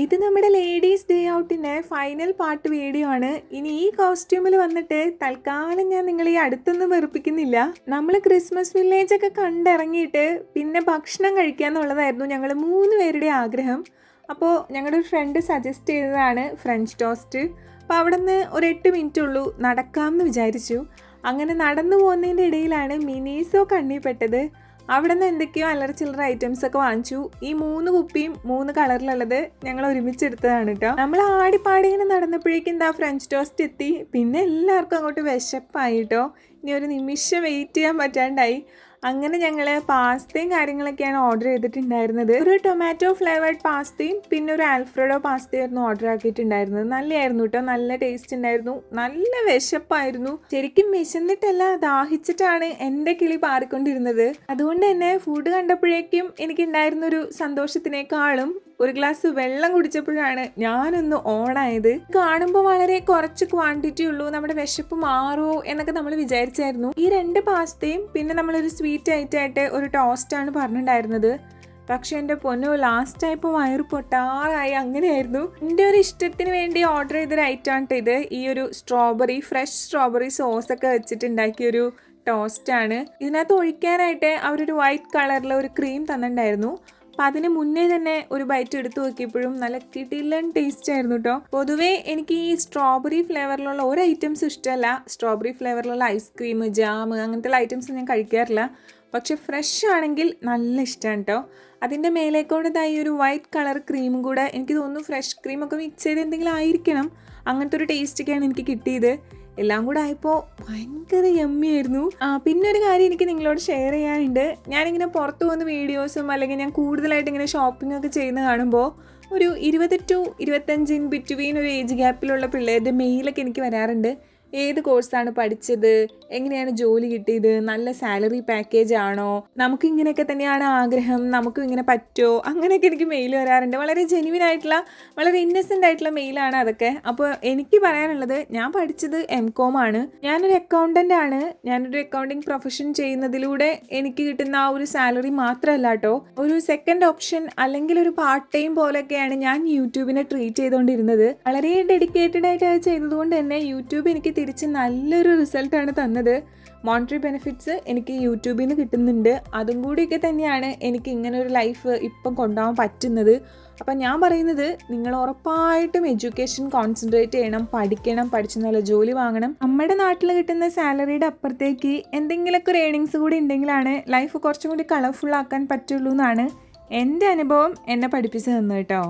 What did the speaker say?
ഇത് നമ്മുടെ ladies day ഔട്ടിന്റെ ഫൈനൽ പാർട്ട് വീഡിയോ ആണ്. ഇനി ഈ കോസ്റ്റ്യൂമിൽ വന്നിട്ട് തൽക്കാലം ഞാൻ നിങ്ങളെ ഈ അടുത്തൊന്നും വെറുപ്പിക്കുന്നില്ല. നമ്മൾ ക്രിസ്മസ് വില്ലേജ് ഒക്കെ കണ്ടിറങ്ങിയിട്ട് പിന്നെ ഭക്ഷണം കഴിക്കുക എന്നുള്ളതായിരുന്നു ഞങ്ങൾ മൂന്ന് പേരുടെ ആഗ്രഹം. അപ്പോൾ ഞങ്ങളുടെ ഒരു ഫ്രണ്ട് സജസ്റ്റ് ചെയ്തതാണ് ഫ്രഞ്ച് ടോസ്റ്റ് അപ്പോൾ അവിടെ നിന്ന് ഒരു എട്ട് മിനിറ്റ് ഉള്ളൂ നടക്കാമെന്ന് വിചാരിച്ചു. അങ്ങനെ നടന്നു പോകുന്നതിന്റെ ഇടയിലാണ് മിനീസോ കണ്ണിപ്പെട്ടത് അവിടെ നിന്ന് എന്തൊക്കെയോ അല്ലറ ചില്ലറ ഐറ്റംസ് ഒക്കെ വാങ്ങിച്ചു. ഈ മൂന്ന് കുപ്പിയും മൂന്ന് കളറിലുള്ളത് ഞങ്ങൾ ഒരുമിച്ചെടുത്തതാണ് കേട്ടോ നമ്മൾ ആടിപ്പാടി ഇങ്ങനെ നടന്നപ്പോഴേക്കും എന്താ ഫ്രഞ്ച് ടോസ്റ്റ് എത്തി. പിന്നെ എല്ലാവർക്കും അങ്ങോട്ട് വിശപ്പായി കേട്ടോ ഇനി ഒരു നിമിഷം വെയിറ്റ് ചെയ്യാൻ പറ്റാണ്ടായി. അങ്ങനെ ഞങ്ങൾ പാസ്തയും കാര്യങ്ങളൊക്കെയാണ് ഓർഡർ ചെയ്തിട്ടുണ്ടായിരുന്നത്. ഒരു ടൊമാറ്റോ ഫ്ലേവേർഡ് പാസ്തയും പിന്നെ ഒരു ആൽഫ്രഡോ പാസ്തയായിരുന്നു ഓർഡർ ആക്കിയിട്ടുണ്ടായിരുന്നത്. നല്ലതായിരുന്നു കേട്ടോ നല്ല ടേസ്റ്റ് ഉണ്ടായിരുന്നു. നല്ല വിശപ്പായിരുന്നു. ശരിക്കും വിശന്നിട്ടല്ല ദാഹിച്ചിട്ടാണ് എന്റെ കിളി പാറിക്കൊണ്ടിരുന്നത്. അതുകൊണ്ട് തന്നെ ഫുഡ് കണ്ടപ്പോഴേക്കും എനിക്കുണ്ടായിരുന്നൊരു സന്തോഷത്തിനേക്കാളും ഒരു ഗ്ലാസ് വെള്ളം കുടിച്ചപ്പോഴാണ് ഞാനൊന്ന് ഓണായത്. കാണുമ്പോൾ വളരെ കുറച്ച് ക്വാണ്ടിറ്റി ഉള്ളൂ നമ്മുടെ വിശപ്പ് മാറുമോ എന്നൊക്കെ നമ്മൾ വിചാരിച്ചായിരുന്നു. ഈ രണ്ട് പാസ്തയും പിന്നെ നമ്മളൊരു സ്വീറ്റ് ആയിട്ട് ഒരു ടോസ്റ്റാണ് പറഞ്ഞിട്ടുണ്ടായിരുന്നത്. പക്ഷെ എന്റെ പൊന്നു ലാസ്റ്റ് ആയപ്പോൾ വയറ് പൊട്ടാറായി. അങ്ങനെയായിരുന്നു. എന്റെ ഒരു ഇഷ്ടത്തിന് വേണ്ടി ഓർഡർ ചെയ്തൊരു ഐറ്റമാണ് ഇത് ഈ ഒരു സ്ട്രോബെറി ഫ്രഷ് സ്ട്രോബെറി സോസ് ഒക്കെ വെച്ചിട്ട് ഉണ്ടാക്കിയൊരു ടോസ്റ്റാണ് ഇതിനകത്ത് ഒഴിക്കാനായിട്ട് അവരൊരു വൈറ്റ് കളറിൽ ഒരു ക്രീം തന്നിട്ടുണ്ടായിരുന്നു. അപ്പം അതിന് മുന്നേ തന്നെ ഒരു ബൈറ്റ് എടുത്തു നോക്കിയപ്പോഴും നല്ല കിടിലൻ ടേസ്റ്റ് ആയിരുന്നു കേട്ടോ പൊതുവേ എനിക്ക് ഈ സ്ട്രോബെറി ഫ്ലേവറിലുള്ള ഒരു ഐറ്റംസ് ഇഷ്ടമല്ല. സ്ട്രോബെറി ഫ്ലേവറിലുള്ള ഐസ്ക്രീം ജാം അങ്ങനത്തെ ഐറ്റംസ് ഞാൻ കഴിക്കാറില്ല. പക്ഷെ ഫ്രഷ് ആണെങ്കിൽ നല്ല ഇഷ്ടമാണ് കേട്ടോ അതിന്റെ മേലേക്കൂടെ ഇതായി ഒരു വൈറ്റ് കളർ ക്രീമും കൂടെ എനിക്ക് തോന്നുന്നു ഫ്രഷ് ക്രീമൊക്കെ മിക്സ് ചെയ്ത് എന്തെങ്കിലും ആയിരിക്കണം. അങ്ങനത്തെ ഒരു ടേസ്റ്റൊക്കെയാണ് എനിക്ക് കിട്ടിയത്. എല്ലാം കൂടെ ആയപ്പോൾ ഭയങ്കര യമ്മി ആയിരുന്നു. ആ പിന്നെ ഒരു കാര്യം എനിക്ക് നിങ്ങളോട് ഷെയർ ചെയ്യാനുണ്ട്. ഞാനിങ്ങനെ പുറത്തു പോകുന്ന വീഡിയോസും അല്ലെങ്കിൽ ഞാൻ കൂടുതലായിട്ട് ഇങ്ങനെ ഷോപ്പിംഗ് ഒക്കെ ചെയ്യുന്ന കാണുമ്പോൾ ഒരു ഇരുപത് ടു ഇൻ ബിറ്റ്വീൻ ഒരു ഏജ് ഗ്യാപ്പിലുള്ള പിള്ളേരുടെ മെയിലൊക്കെ എനിക്ക് വരാറുണ്ട്. ഏത് കോഴ്സാണ് പഠിച്ചത്? എങ്ങനെയാണ് ജോലി കിട്ടിയത്? നല്ല സാലറി പാക്കേജ് ആണോ? നമുക്ക് ഇങ്ങനെയൊക്കെ തന്നെയാണ് ആഗ്രഹം. നമുക്കും ഇങ്ങനെ പറ്റുമോ? അങ്ങനെയൊക്കെ എനിക്ക് മെയിൽ വരാറുണ്ട്. വളരെ ജെനുവിൻ ആയിട്ടുള്ള വളരെ ഇന്നസെന്റ് ആയിട്ടുള്ള മെയിലാണ് അതൊക്കെ. അപ്പോൾ എനിക്ക് പറയാനുള്ളത് ഞാൻ പഠിച്ചത് എം കോം ആണ്. ഞാനൊരു അക്കൗണ്ടന്റ് ആണ്. ഞാനൊരു അക്കൗണ്ടിങ് പ്രൊഫഷൻ ചെയ്യുന്നതിലൂടെ എനിക്ക് കിട്ടുന്ന ആ ഒരു സാലറി മാത്രമല്ല കേട്ടോ. ഒരു സെക്കൻഡ് ഓപ്ഷൻ അല്ലെങ്കിൽ ഒരു പാർട്ട് ടൈം പോലെയൊക്കെയാണ് ഞാൻ യൂട്യൂബിനെ ട്രീറ്റ് ചെയ്തുകൊണ്ടിരുന്നത്. വളരെ ഡെഡിക്കേറ്റഡ് ആയിട്ട് ചെയ്തതുകൊണ്ട് തന്നെ യൂട്യൂബ് എനിക്ക് തിരിച്ച് നല്ലൊരു റിസൾട്ടാണ് തന്നത്. മോണിറ്ററി ബെനിഫിറ്റ്സ് എനിക്ക് യൂട്യൂബിൽ നിന്ന് കിട്ടുന്നുണ്ട്. അതും കൂടിയൊക്കെ തന്നെയാണ് എനിക്ക് ഇങ്ങനെ ഒരു ലൈഫ് ഇപ്പം കൊണ്ടുപോകാൻ പറ്റുന്നത്. അപ്പം ഞാൻ പറയുന്നത് നിങ്ങൾ ഉറപ്പായിട്ടും എഡ്യൂക്കേഷൻ കോൺസെൻട്രേറ്റ് ചെയ്യണം പഠിക്കണം പഠിച്ച് നല്ല ജോലി വാങ്ങണം. നമ്മുടെ നാട്ടിൽ കിട്ടുന്ന സാലറിയുടെ അപ്പുറത്തേക്ക് എന്തെങ്കിലുമൊക്കെ ഒരു ഏണിങ്സ് കൂടി ഉണ്ടെങ്കിലാണ് ലൈഫ് കുറച്ചും കൂടി കളർഫുൾ ആക്കാൻ പറ്റുള്ളൂ എന്നാണ് എന്റെ അനുഭവം എന്നെ പഠിപ്പിച്ചു തന്നു കേട്ടോ.